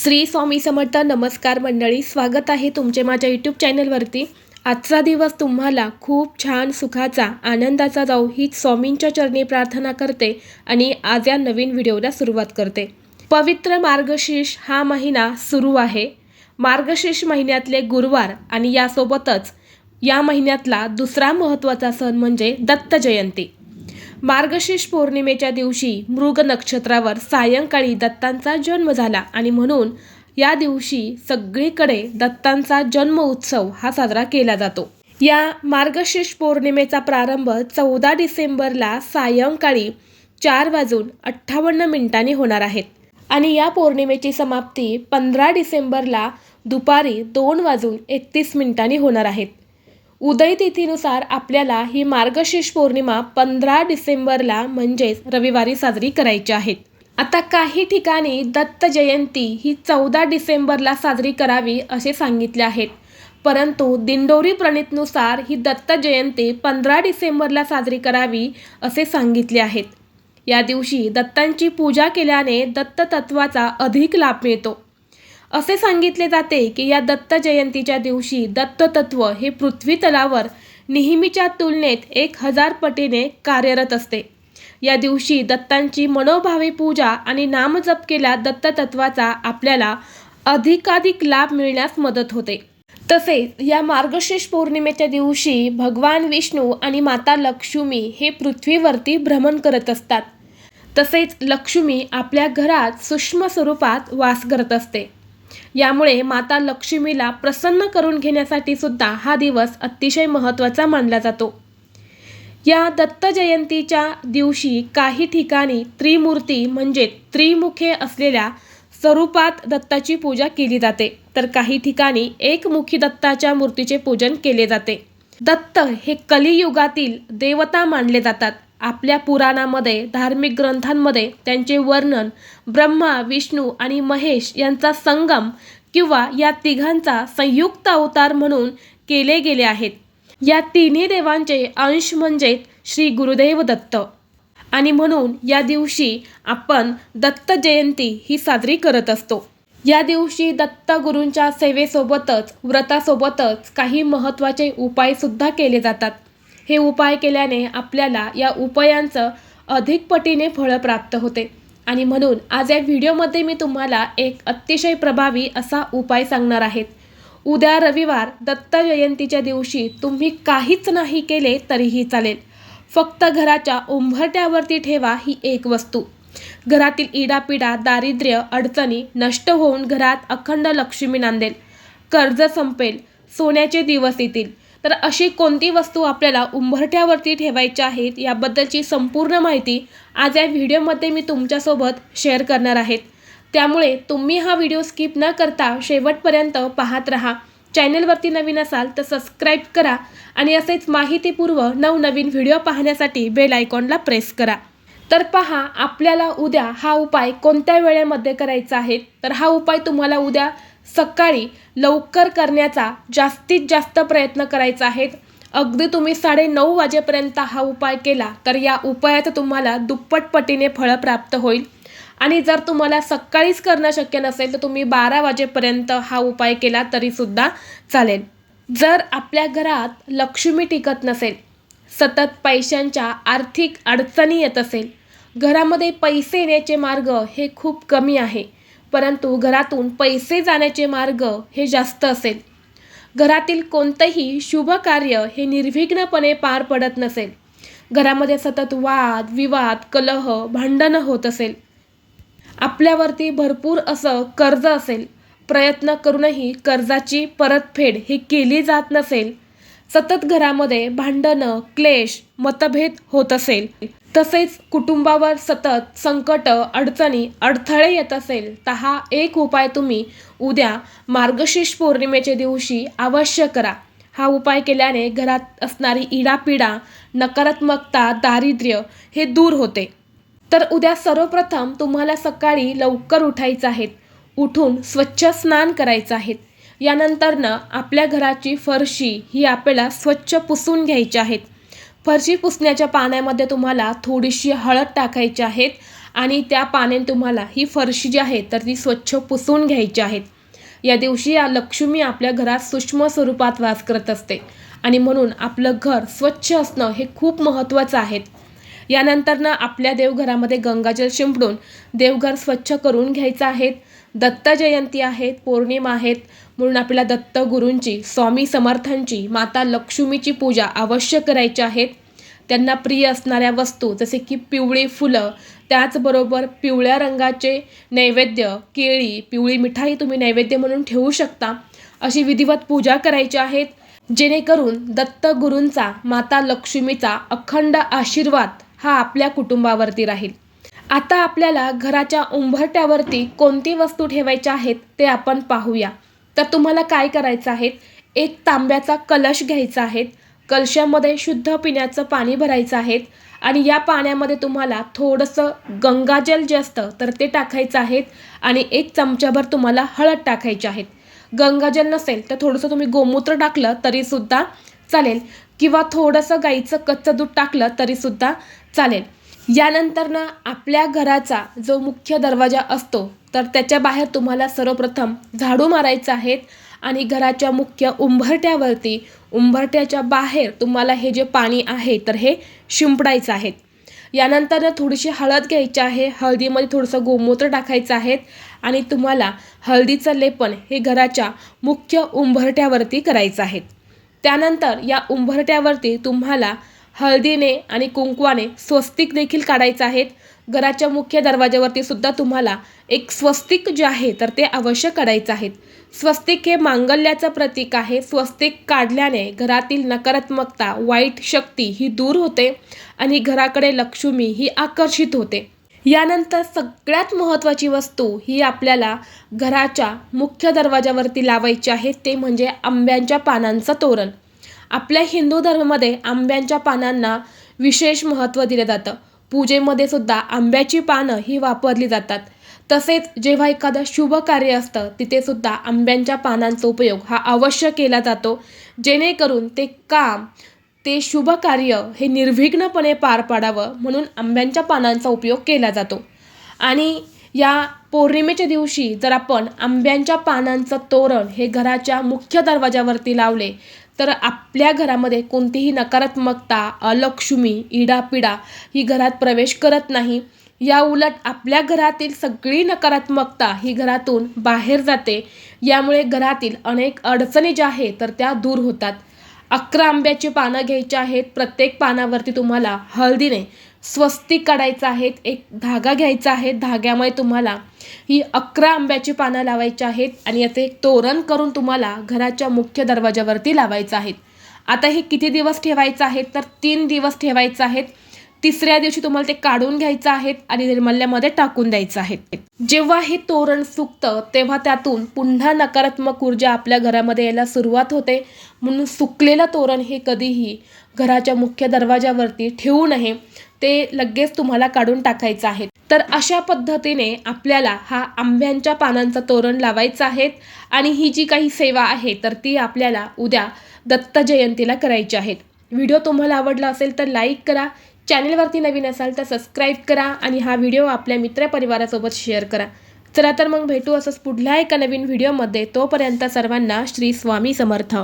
श्री स्वामी समर्थ नमस्कार मंडळी स्वागत आहे तुमचे माझ्या यूट्यूब चॅनलवरती आजचा दिवस तुम्हाला खूप छान सुखाचा आनंदाचा जाऊ ही स्वामींच्या चरणी प्रार्थना करते आणि आज या नवीन व्हिडिओला सुरुवात करते. पवित्र मार्गशीर्ष हा महिना सुरू आहे. मार्गशीर्ष महिन्यातले गुरुवार आणि यासोबतच या महिन्यातला दुसरा महत्त्वाचा सण म्हणजे दत्त जयंती. मार्गशीर्ष पौर्णिमेच्या दिवशी मृग नक्षत्रावर सायंकाळी दत्तांचा जन्म झाला आणि म्हणून या दिवशी सगळीकडे दत्तांचा जन्म उत्सव हा साजरा केला जातो. या मार्गशीर्ष पौर्णिमेचा प्रारंभ चौदा डिसेंबरला सायंकाळी चार वाजून अठ्ठावन्न मिनिटांनी होणार आहेत आणि या पौर्णिमेची समाप्ती पंधरा डिसेंबरला दुपारी दोन वाजून एकतीस मिनिटांनी होणार आहेत उदय तिथीनुसार आपल्याला ही मार्गशीर्ष पौर्णिमा पंधरा डिसेंबरला म्हणजेच रविवारी साजरी करायची आहेत आता काही ठिकाणी दत्त जयंती ही चौदा डिसेंबरला साजरी करावी असे सांगितले आहेत. परंतु दिंडोरी प्रणितनुसार ही दत्त जयंती पंधरा डिसेंबरला साजरी करावी असे सांगितले आहेत. या दिवशी दत्तांची पूजा केल्याने दत्त तत्वाचा अधिक लाभ मिळतो. असे सांगितले जाते की या दत्त जयंतीच्या दिवशी दत्ततत्व हे पृथ्वी तलावर नेहमीच्या तुलनेत एक हजार पटीने कार्यरत असते. या दिवशी दत्तांची मनोभावी पूजा आणि नामजप केल्या दत्ततत्वाचा आपल्याला अधिकाधिक लाभ मिळण्यास मदत होते. तसेच या मार्गशीर्ष पौर्णिमेच्या दिवशी भगवान विष्णू आणि माता लक्ष्मी हे पृथ्वीवरती भ्रमण करत असतात. तसेच लक्ष्मी आपल्या घरात सूक्ष्म स्वरूपात वास करत असते. यामुळे माता लक्ष्मीला प्रसन्न करून घेण्यासाठी सुद्धा हा दिवस अतिशय महत्त्वाचा मानला जातो. या दत्त जयंतीच्या दिवशी काही ठिकाणी त्रिमूर्ती म्हणजे त्रिमुखे असलेल्या स्वरूपात दत्ताची पूजा केली जाते. तर काही ठिकाणी एकमुखी दत्ताच्या मूर्तीचे पूजन केले जाते. दत्त हे कलियुगातील देवता मानले जातात. आपल्या पुराणामध्ये धार्मिक ग्रंथांमध्ये त्यांचे वर्णन ब्रह्मा विष्णू आणि महेश यांचा संगम किंवा या तिघांचा संयुक्त अवतार म्हणून केले गेले आहेत. या तिन्ही देवांचे अंश म्हणजे श्री गुरुदेव दत्त. आणि म्हणून या दिवशी आपण दत्त जयंती ही साजरी करत असतो. या दिवशी दत्त गुरूंच्या सेवेसोबतच व्रतासोबतच काही महत्त्वाचे उपायसुद्धा केले जातात. हे उपाय केल्याने आपल्याला या उपायांचं अधिक पटीने फळं प्राप्त होते. आणि म्हणून आज या व्हिडिओमध्ये मी तुम्हाला एक अतिशय प्रभावी असा उपाय सांगणार आहेत उद्या रविवार दत्त जयंतीच्या दिवशी तुम्ही काहीच नाही केले तरीही चालेल. फक्त घराच्या उंबरट्यावरती ठेवा ही एक वस्तू. घरातील इडापिडा दारिद्र्य अडचणी नष्ट होऊन घरात अखंड लक्ष्मी नांदेल. कर्ज संपेल सोन्याचे दिवस येतील. तर अशी कोणती वस्तू आपल्याला उंबरठ्यावरती ठेवायची आहेत याबद्दलची संपूर्ण माहिती आज या व्हिडिओमध्ये मी तुमच्यासोबत शेअर करणार आहेत. त्यामुळे तुम्ही हा व्हिडिओ स्किप न करता शेवटपर्यंत पाहत राहा. चॅनलवरती नवीन असाल तर सबस्क्राईब करा आणि असेच माहितीपूर्व नवनवीन व्हिडिओ पाहण्यासाठी बेल आयकॉनला प्रेस करा. तर पहा आपल्याला उद्या हा उपाय कोणत्या वेळेमध्ये करायचा आहे? तर हा उपाय तुम्हाला उद्या सकाळी लवकर करण्याचा जास्तीत जास्त प्रयत्न करायचा आहे अगदी तुम्ही साडे नऊ वाजेपर्यंत हा उपाय केला तर या उपायाचं तुम्हाला दुप्पट पटीने फळं प्राप्त होईल. आणि जर तुम्हाला सकाळीच करणं शक्य नसेल तर तुम्ही बारा वाजेपर्यंत हा उपाय केला तरीसुद्धा चालेल. जर आपल्या घरात लक्ष्मी टिकत नसेल सतत पैशांच्या आर्थिक अडचणी येत असेल घरामध्ये पैसे येण्याचे मार्ग हे खूप कमी आहे. परंतु घरातून पैसे जाण्याचे मार्ग हे जास्त असेल. घरातील कोणतंही शुभ कार्य हे निर्विघ्नपणे पार पडत नसेल. घरामध्ये सतत वाद विवाद कलह भांडणं होत असेल. आपल्यावरती भरपूर असं कर्ज असेल. प्रयत्न करूनही कर्जाची परतफेड ही केली जात नसेल. सतत घरामध्ये भांडणं क्लेश मतभेद होत असेल. तसेच कुटुंबावर सतत संकट अडचणी अडथळे येत असेल तर हा एक उपाय तुम्ही उद्या मार्गशीर्ष पौर्णिमेच्या दिवशी अवश्य करा. हा उपाय केल्याने घरात असणारी इडापिडा नकारात्मकता दारिद्र्य हे दूर होते. तर उद्या सर्वप्रथम तुम्हाला सकाळी लवकर उठायचं आहेत. उठून स्वच्छ स्नान करायचं आहेत. यानंतरनं आपल्या घराची फरशी ही आपल्याला स्वच्छ पुसून घ्यायची आहेत. फरशी पुसण्याच्या पाण्यामध्ये तुम्हाला थोडीशी हळद टाकायची आहेत आणि त्या पाण्याने तुम्हाला ही फरशी जी आहे तर ती स्वच्छ पुसून घ्यायची आहेत. या दिवशी या लक्ष्मी आपल्या घरात सूक्ष्म स्वरूपात वास करत असते आणि म्हणून आपलं घर स्वच्छ असणं हे खूप महत्त्वाचं आहे. यानंतरनं आपल्या देवघरामध्ये गंगाजल शिंपडून देवघर स्वच्छ करून घ्यायचं आहेत दत्त जयंती आहेत पौर्णिमा आहेत म्हणून आपल्याला दत्त गुरूंची स्वामी समर्थांची माता लक्ष्मीची पूजा अवश्य करायची आहेत. त्यांना प्रिय असणाऱ्या वस्तू जसे की पिवळी फुलं त्याचबरोबर पिवळ्या रंगाचे नैवेद्य केळी पिवळी मिठाई तुम्ही नैवेद्य म्हणून ठेवू शकता. अशी विधिवत पूजा करायची आहेत. जेणेकरून दत्त गुरूंचा माता लक्ष्मीचा अखंड आशीर्वाद हा आपल्या कुटुंबावरती राहील. आता आपल्याला घराच्या उंबरट्यावरती कोणती वस्तू ठेवायच्या आहेत ते आपण पाहूया. तर तुम्हाला काय करायचं आहे? एक तांब्याचा कलश घ्यायचा आहे. कलशामध्ये शुद्ध पिण्याचं पाणी भरायचं आहे आणि या पाण्यामध्ये तुम्हाला थोडंसं गंगाजल जे असतं तर ते टाकायचं आहे आणि एक चमच्याभर तुम्हाला हळद टाकायची आहेत गंगाजल नसेल तर थोडंसं तुम्ही गोमूत्र टाकलं तरीसुद्धा चालेल किंवा थोडंसं गाईचं कच्चं दूध टाकलं तरीसुद्धा चालेल. यानंतर ना आपल्या घराचा जो मुख्य दरवाजा असतो तर त्याच्या बाहेर तुम्हाला सर्वप्रथम झाडू मारायचं आहेत आणि घराच्या मुख्य उंबरट्यावरती उंबरट्याच्या बाहेर तुम्हाला हे जे पाणी आहे तर हे शिंपडायचं आहे. यानंतर थोडीशी हळद घ्यायची आहे. हळदीमध्ये थोडंसं गोमूत्र टाकायचं आहे आणि तुम्हाला हळदीचं लेपन हे घराच्या मुख्य उंबरट्यावरती करायचं आहे. त्यानंतर या उंबरट्यावरती तुम्हाला हळदीने आणि कुंकवाने स्वस्तिक देखील काढायचं आहेत. घराच्या मुख्य दरवाज्यावरती सुद्धा तुम्हाला एक स्वस्तिक जे आहे तर ते अवश्य काढायचं आहेत. स्वस्तिक हे मांगल्याचं प्रतीक आहे. स्वस्तिक काढल्याने घरातील नकारात्मकता वाईट शक्ती ही दूर होते आणि घराकडे लक्ष्मी ही आकर्षित होते. यानंतर सगळ्यात महत्त्वाची वस्तू ही आपल्याला घराच्या मुख्य दरवाजावरती लावायची आहे ते म्हणजे आंब्यांच्या पानांचं तोरण. आपल्या हिंदू धर्मामध्ये आंब्यांच्या पानांना विशेष महत्त्व दिलं जातं. पूजेमध्ये सुद्धा आंब्याची पानं ही वापरली जातात. तसेच जेव्हा एखादं शुभ कार्य असतं तिथे सुद्धा आंब्यांच्या पानांचा उपयोग हा अवश्य केला जातो. जेणेकरून ते काम ते शुभ कार्य हे निर्विघ्नपणे पार पाडावं म्हणून आंब्यांच्या पानांचा उपयोग केला जातो. आणि या पौर्णिमेच्या दिवशी जर आपण आंब्यांच्या पानांचं तोरण हे घराच्या मुख्य दरवाजावरती लावले तर आपल्या घरामध्ये कोणतीही नकारात्मकता अलक्ष्मी इडापिडा ही घरात प्रवेश करत नाही. या उलट आपल्या घरातील सगळी नकारात्मकता ही घरातून बाहेर जाते. यामुळे घरातील अनेक अडचणी ज्या आहेत तर त्या दूर होतात. अकरा आंब्याची पानं घ्यायची आहेत प्रत्येक पानावरती तुम्हाला हळदीने स्वस्तिक काढायचं आहेत एक धागा घ्यायचा आहे धाग्यामुळे तुम्हाला ही अकरा आंब्याची पानं लावायची आहेत आणि याचे एक तोरण करून तुम्हाला घराच्या मुख्य दरवाजावरती लावायचं आहेत. आता हे किती दिवस ठेवायचं आहे तर तीन दिवस ठेवायचं आहेत. तिसऱ्या दिवशी तुम्हाला ते काढून घ्यायचं आहेत आणि निर्मल्यामध्ये टाकून द्यायचं आहे जेव्हा हे तोरण सुकतं तेव्हा त्यातून पुन्हा नकारात्मक ऊर्जा आपल्या घरामध्ये यायला सुरुवात होते. म्हणून सुकलेलं तोरण हे कधीही घराच्या मुख्य दरवाजावरती ठेवू नये. ते लगेच तुम्हाला काढून टाकायचं आहे. तर अशा पद्धतीने आपल्याला हा आंब्यांच्या पानांचा तोरण लावायचं आहे आणि ही जी काही सेवा आहे तर ती आपल्याला उद्या दत्त जयंतीला करायची आहेत व्हिडिओ तुम्हाला आवडला असेल तर लाईक करा चॅनेलवरती नवीन असाल तर सबस्क्राईब करा आणि हा व्हिडिओ आपल्या मित्रपरिवारासोबत शेअर करा. चला तर मग भेटू असंच पुढल्या एका नवीन व्हिडिओमध्ये. तोपर्यंत सर्वांना श्री स्वामी समर्थ.